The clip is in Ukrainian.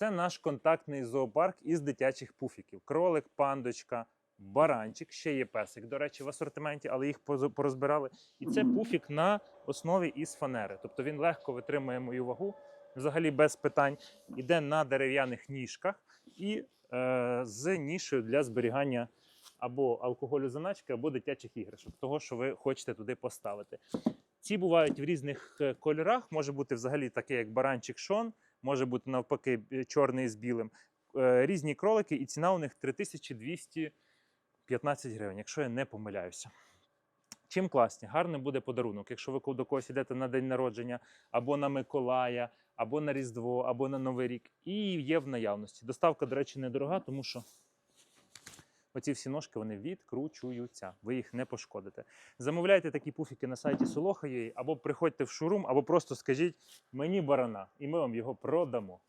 Це наш контактний зоопарк із дитячих пуфіків. Кролик, пандочка, баранчик. Ще є песик, до речі, в асортименті, але їх порозбирали. І це пуфік на основі із фанери. Тобто він легко витримує мою вагу, взагалі без питань. Іде на дерев'яних ніжках і е, з нішею для зберігання або алкоголю заначки, або дитячих іграшок, того, що ви хочете туди поставити. Ці бувають в різних е, кольорах. Може бути взагалі такий, як баранчик Шон, може бути навпаки чорний з білим. Е, Різні кролики, і ціна у них 3215 гривень, якщо я не помиляюся. Чим класні? Гарний буде подарунок. Якщо ви до когось йдете на день народження, або на Миколая, або на Різдво, або на Новий рік. І є в наявності. Доставка, до речі, недорога, тому що оці всі ножки вони відкручуються. Ви їх не пошкодите. Замовляйте такі пуфіки на сайті Soloha.ua, або приходьте в шурум, або просто скажіть мені барана, і ми вам його продамо.